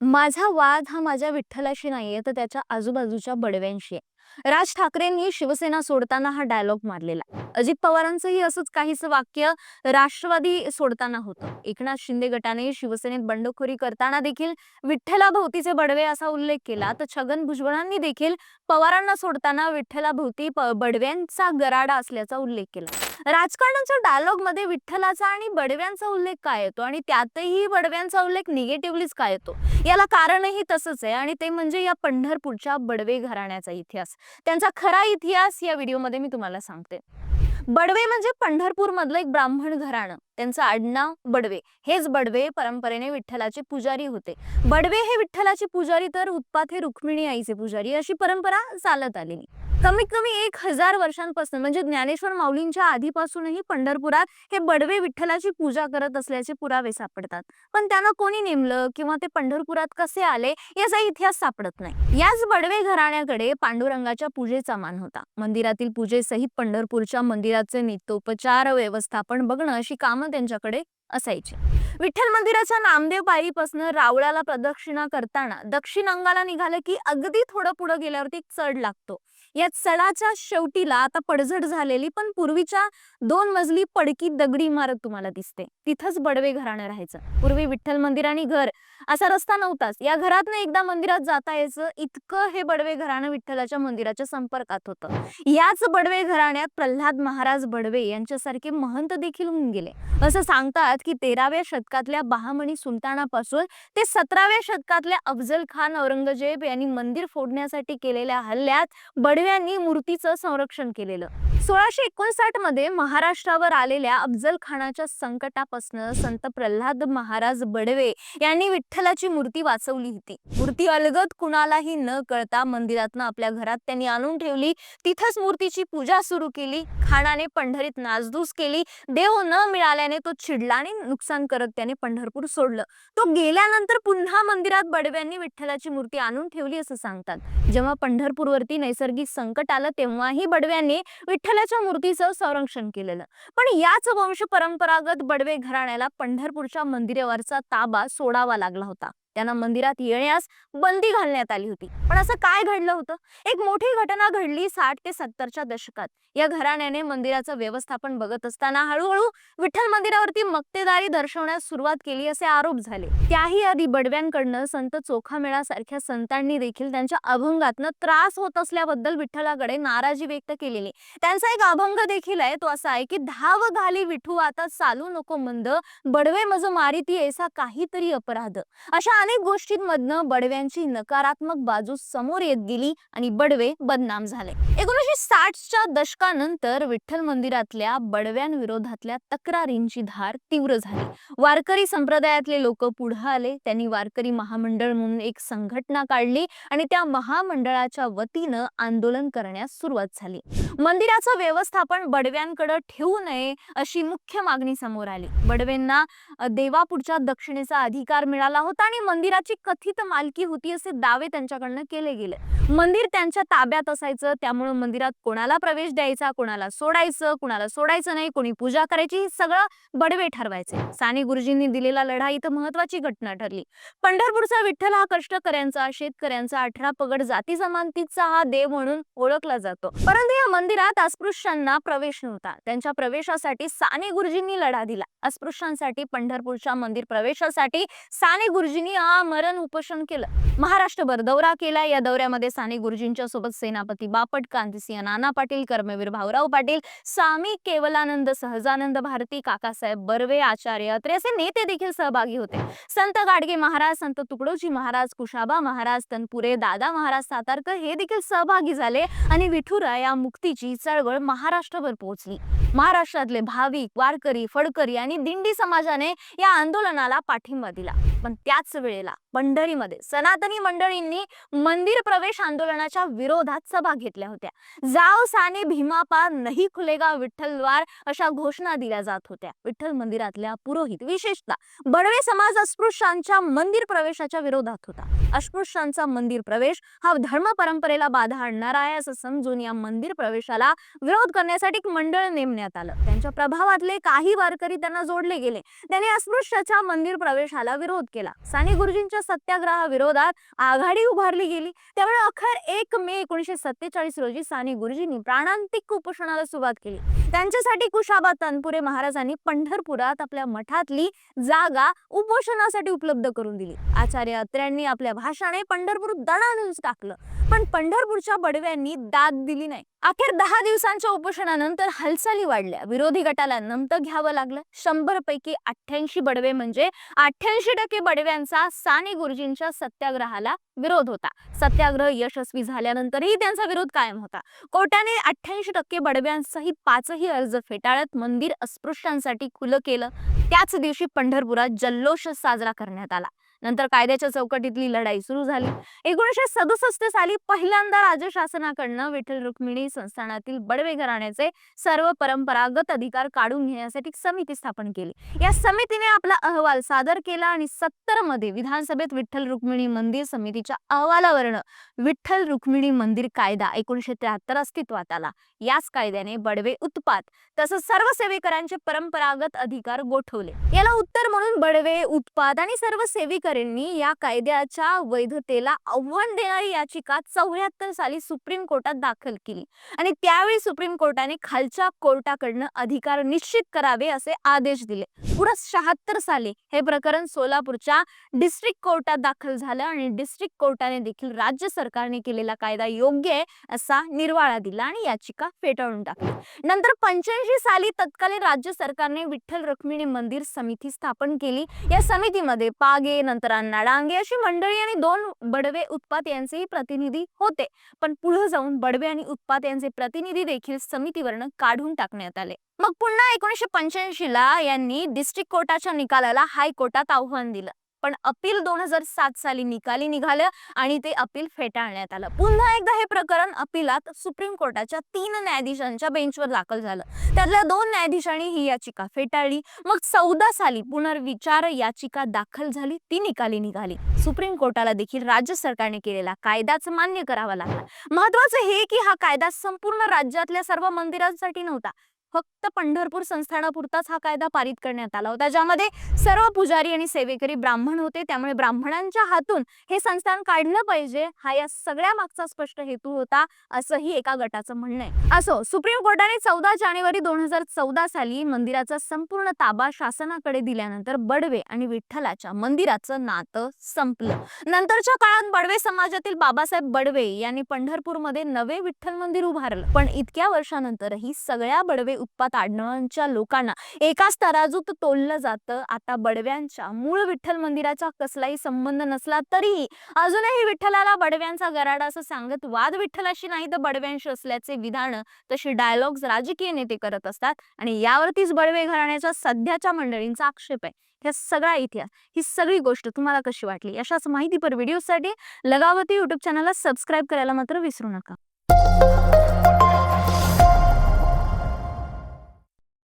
माझा वाद हा माझ्या विठ्ठलाशी नाहीये तर त्याच्या आजूबाजूच्या बडव्यांशी आहे. राज ठाकरेंनी शिवसेना सोडताना हा डायलॉग मारलेला अजित पवारांचंही असंच काहीच वाक्य राष्ट्रवादी सोडताना होतं. एकनाथ शिंदे गटाने शिवसेनेत बंडखोरी करताना देखील विठ्ठलाभोवतीचे बडवे असा उल्लेख केला. तर छगन भुजबळांनी देखील पवारांना सोडताना विठ्ठलाभोवती बडव्यांचा गराडा असल्याचा उल्लेख केला. राजकारणाच्या डायलॉगमध्ये विठ्ठलाचा आणि बडव्यांचा उल्लेख काय येतो? आणि त्यातही बडव्यांचा उल्लेख निगेटिव्हलीच काय येतो? याला कारणही तसंच आहे आणि ते म्हणजे या पंढरपूरच्या बडवे घराण्याचा इतिहास. त्यांचा खरा इतिहास या व्हिडिओमध्ये मी तुम्हाला सांगते. बडवे म्हणजे पंढरपूर मधलं एक ब्राह्मण घराणं. त्यांचं आडनाव बडवे. हेच बडवे परंपरेने विठ्ठलाचे पुजारी होते. बडवे हे विठ्ठलाचे पुजारी तर उत्पात हे रुक्मिणी आईचे पुजारी अशी परंपरा चालत आलेली. कमीत कमी एक हजार वर्षांपासून म्हणजे ज्ञानेश्वर माऊलींच्या आधीपासूनही पंढरपुरात हे बडवे विठ्ठलाची पूजा करत असल्याचे पुरावे सापडतात. पण त्यांना कोणी नेमलं किंवा ते पंढरपुरात कसे आले याचा इतिहास सापडत नाही. याच बडवे घराण्याकडे पांडुरंगाच्या पूजेचा मान होता. मंदिरातील पूजेसहित पंढरपूरच्या मंदिराचे नित्योपचार व्यवस्थापन बघणं अशी कामं त्यांच्याकडे असायची. विठ्ठल मंदिराच्या नामदेव पायरीपासून रावळाला प्रदक्षिणा करताना दक्षिण अंगाला निघालं की अगदी थोडं पुढं गेल्यावरती एक चढ लागतो. या चढाच्या शेवटीला आता पडझड झालेली पण पूर्वीच्या दोन मजली पडकी दगडी इमारत तुम्हाला दिसते. तिथंच बडवे घराणं राहायचं. पूर्वी विठ्ठल मंदिर आणि घर असा रस्ता नव्हताच. या घरात एकदा मंदिरात जाता यायचं. इतकं हे बडवे घराणं विठ्ठलाच्या मंदिराच्या संपर्कात होतं. याच बडवे घराण्यात प्रल्हाद महाराज बडवे यांच्यासारखे महंत देखील होऊन गेले. असं सांगतात की तेराव्या शतकातल्या बहामणी सुलतानापासून ते सतराव्या शतकातल्या अफजल खान औरंगजेब यांनी मंदिर फोडण्यासाठी केलेल्या हल्ल्यात बडव्यांनी मूर्तीचं संरक्षण केलेलं. सोळाशे एकोणसाठमध्ये महाराष्ट्रावर आलेल्या अफजल खानाच्या संकटापासून संत प्रल्हाद महाराज बडवे यांनी विठ्ठलाची मूर्ती वाचवली होती. मूर्ती अलगद कुणालाही न कळता मंदिरातनं आपल्या घरात त्यांनी आणून ठेवली. तिथंच मूर्तीची पूजा सुरू केली. खानाने पंढरीत नासधूस केली. देव न मिळाल्याने तो चिडला आणि नुकसान करत त्याने पंढरपूर सोडलं. तो गेल्यानंतर पुन्हा मंदिरात बडव्यांनी विठ्ठलाची मूर्ती आणून ठेवली असं सांगतात. जेव्हा पंढरपूरवरती नैसर्गिक संकट आलं तेव्हाही बडव्यांनी विठ्ठलाच्या मूर्तीचं संरक्षण केलेलं. पण याच वंश परंपरागत बडवे घराण्याला पंढरपूरच्या मंदिरावरचा ताबा सोडावा लागला होता. त्यांना मंदिरात येण्यास बंदी घालण्यात आली होती. पण असं काय घडलं होतं? एक मोठी घटना घडली साठ ते सत्तरच्या दशकात. या घराण्याने मंदिराचं व्यवस्थापन बघत असताना हळूहळू विठ्ठल मंदिरावरती मक्तेदारी दर्शवण्यास सुरुवात केली असे आरोप झाले. त्याही आधी बडव्यांकडनं संत चोखामेळा सारख्या संतांनी देखील त्यांच्या अभंगातनं त्रास होत असल्याबद्दल विठ्ठलाकडे नाराजी व्यक्त केलेली. त्यांचा एक अभंग देखील आहे तो असा आहे की धाव घाली विठू आता चालू नको मंद. बडवे मज मारिती ऐसा काहीतरी अपराध. अशा अनेक गोष्टींमधनं बडव्यांची नकारात्मक बाजू समोर येत गेली आणि बडवे बदनाम झाले. एकोणीसशे साठच्या दशकानंतर विठ्ठल मंदिरातल्या बडव्यांविरोधातल्या तक्रारींची धार तीव्र झाली. वारकरी संप्रदायातले लोक पुढे आले त्यांनी वारकरी महामंडळ म्हणून एक संघटना काढली आणि त्या महामंडळाच्या वतीनं आंदोलन करण्यास सुरुवात झाली. मंदिराचं व्यवस्थापन बडव्यांकडे ठेवू नये अशी मुख्य मागणी समोर आली. बडवेंना अ, देवापुढच्या दक्षिणेचा अधिकार मिळाला होता आणि मंदिराची कथित मालकी होती असे दावे त्यांच्याकडनं केले गेले. मंदिर त्यांच्या ताब्यात असायचं त्यामुळे मंदिरात कोणाला प्रवेश द्यायचा कोणाला सोडायचं कोणाला सोडायचं नाही कोणी पूजा करायची हे सगळं बडवे ठरवायचे. साने गुरुजींनी दिलेला लढा इथं महत्वाची घटना ठरली. पंढरपूरचा विठ्ठल हा कष्टकऱ्यांचा शेतकऱ्यांचा अठरा पगड जाती जमातीचा हा देव म्हणून ओळखला जातो. परंतु या मंदिरात अस्पृश्यांना प्रवेश नव्हता. त्यांच्या प्रवेशासाठी साने गुरुजींनी लढा दिला. अस्पृश्यांसाठी पंढरपूरच्या मंदिर प्रवेशासाठी साने गुरुजींनी आमरण उपोषण केलं. महाराष्ट्रभर दौरा केला. या दौऱ्यामध्ये साने गुरुजींच्या सोबत सेनापती बापट क्रांतिसिंह नाना पाटील कर्मवीर भाऊराव पाटील स्वामी केवलानंद सहजानंद भारती काकासाहेब बर्वे आचार्य अत्रे असे नेते देखील सहभागी होते. संत गाडगे महाराज संत तुकडोजी महाराज कुशाबा महाराज तनपुरे दादा महाराज सातारकर हे देखील सहभागी झाले आणि विठुरा या मुक्तीची चळवळ महाराष्ट्रभर पोहोचली. महाराष्ट्रातले भाविक वारकरी फडकरी आणि दिंडी समाजाने या आंदोलनाला पाठिंबा दिला. पण त्याच वेळेला पंढरीमध्ये सनातनी मंडळींनी मंदिर प्रवेश आंदोलनाच्या विरोधात सभा घेतल्या होत्या. जाव साने भीमापा नाही खुलेगा विठ्ठलद्वार अशा घोषणा दिल्या जात होत्या. विठ्ठल मंदिरातल्या पुरोहित विशेषतः बडवे समाज अस्पृश्यांच्या मंदिर प्रवेशाच्या विरोधात होता. अस्पृश्यांचा मंदिर प्रवेश हा धर्म परंपरेला बाधा आणणारा आहे असं समजून या मंदिर प्रवेशाला विरोध करण्यासाठी एक मंडळ नेमण्यात आलं. त्यांच्या प्रभावातले काही वारकरी त्यांना जोडले गेले. त्यांनी अस्पृश्याच्या मंदिर प्रवेशाला विरोध केला. साने गुरुजींच्या सत्याग्रहाविरोधात आघाडी उभारली गेली. त्यामुळे अखेर एक मे एकोणीशे सत्तेचाळीस रोजी साने गुरुजींनी प्राणांतिक उपोषणाला सुरुवात केली. त्यांच्यासाठी कुशाबा तनपुरे महाराजांनी पंढरपुरात आपल्या मठातली जागा उपोषणासाठी उपलब्ध करून दिली. आचार्य अत्र्यांनी आपल्या भाषाने पंढरपूर दणानच टाकलं. पण पंढरपूरच्या बडव्यांनी दाद दिली नाही. अखेर दहा दिवसांच्या उपोषणानंतर हालचाली वाढल्या. विरोधी गटाला नमतं घ्यावं लागलं. शंभर पैकी अठ्ठ्याऐंशी बडवे म्हणजे अठ्ठ्याऐंशी टक्के बडव्यांचा साने गुरुजींच्या सत्याग्रहाला विरोध होता. सत्याग्रह यशस्वी झाल्यानंतरही त्यांचा विरोध कायम होता. कोर्टाने अठ्ठ्याऐंशी टक्के बडव्यांसहित पाचही अर्ज फेटाळत मंदिर अस्पृश्यांसाठी खुलं केलं. त्याच दिवशी पंढरपुरात जल्लोष साजरा करण्यात आला. नंतर कायद्याच्या चौकटीतली लढाई सुरू झाली. एकोणीशे सदुसष्ट साली पहिल्यांदा राज्य शासनाकडनं विठ्ठल रुक्मिणी संस्थानातील बडवे घराण्याचे सर्व परंपरागत अधिकार काढून घेण्यासाठी समिती स्थापन केली. या समितीने आपला अहवाल सादर केला आणि सत्तरमध्ये विधानसभेत विठ्ठल रुक्मिणी मंदिर समितीच्या अहवालावरनं विठ्ठल रुक्मिणी मंदिर कायदा एकोणीशे त्र्याहत्तर अस्तित्वात आला. याच कायद्याने बडवे उत्पात तसंच सर्व सेवेकरांचे परंपरागत अधिकार गोठवले. याला उत्तर म्हणून बडवे उत्पाद आणि सर्व सेवेकरांनी या कायद्याच्या वैधतेला आव्हान देणारी याचिका चौऱ्याहत्तर साली सुप्रीम कोर्टात दाखल केली. आणि त्यावेळी सुप्रीम कोर्टाने खालच्या कोर्टाकडनं अधिकार निश्चित करावे असे आदेश दिले. पुढे शहात्तर साली हे प्रकरण सोलापूरच्या डिस्ट्रिक्ट कोर्टात दाखल झालं आणि डिस्ट्रिक्ट कोर्टाने देखील राज्य सरकारने केलेला कायदा योग्य आहे असा निर्वाळा दिला आणि याचिका फेटाळून टाकली. नंतर पंच्याऐंशी साली तत्कालीन राज्य सरकारने विठ्ठल रुक्मिणी मंदिर समिती स्थापन केली. या समितीमध्ये पागे नंतर अण्णा डांगे अशी मंडळी आणि दोन बडवे उत्पात यांचेही प्रतिनिधी होते. पण पुढे जाऊन बडवे आणि उत्पात यांचे प्रतिनिधी देखील समितीवरनं काढून टाकण्यात आले. मग पुन्हा एकोणीशे पंच्याऐंशी ला यांनी डिस्ट्रिक्ट कोर्टाच्या निकालाला हायकोर्टात आव्हान दिलं. पण अपील दोन हजार सात साली निकाली निघालं आणि ते अपील फेटाळण्यात आलं. पुन्हा एकदा हे प्रकरण अपिलात सुप्रीम कोर्टाच्या तीन न्यायाधीशांच्या बेंचवर दाखल झालं. त्यातल्या दोन न्यायाधीशांनी ही याचिका फेटाळली. मग चौदा साली पुनर्विचार याचिका दाखल झाली ती निकाली निघाली. सुप्रीम कोर्टाला देखील राज्य सरकारने केलेला कायदाच मान्य करावा लागला. महत्वाचं हे की हा कायदा संपूर्ण राज्यातल्या सर्व मंदिरांसाठी नव्हता. फक्त पंढरपूर संस्थानापुरताच हा कायदा पारित करण्यात आला होता ज्यामध्ये सर्व पुजारी आणि सेवेकरी ब्राह्मण होते. त्यामुळे ब्राह्मणांच्या हातून हे संस्थान काढलं पाहिजे हा या सगळ्या मागचा स्पष्ट हेतू होता असंही एका गटाचं म्हणणं आहे. असो सुप्रीम कोर्टाने चौदा जानेवारी दोन हजार चौदा साली मंदिराचा संपूर्ण ताबा शासनाकडे दिल्यानंतर बडवे आणि विठ्ठलाच्या मंदिराचं नातं संपलं. नंतरच्या काळात बडवे समाजातील बाबासाहेब बडवे यांनी पंढरपूरमध्ये नवे विठ्ठल मंदिर उभारलं. पण इतक्या वर्षानंतरही सगळ्या बडवे उत्पात आडनावांच्या लोकांना. एकाच तराजूत तोललं जातं. आता बडव्यांच्या मूळ विठ्ठल मंदिराचा कसलाही संबंध नसला तरीही अजूनही विठ्ठलाला बडव्यांचा गराडा असं सांगत वाद विठ्ठलाशी नाही तर बडव्यांशी असल्याचे विधान तशी डायलॉग्स राजकीय नेते करत असतात. आणि यावरतीच बडवे घराण्याच्या सध्याच्या मंडळींचा आक्षेप आहे. ह्या सगळा इतिहास ही सगळी गोष्ट तुम्हाला कशी वाटली? अशाच माहितीपर व्हिडिओसाठी लगावती युट्यूब चॅनलला सबस्क्राईब करायला मात्र विसरू नका.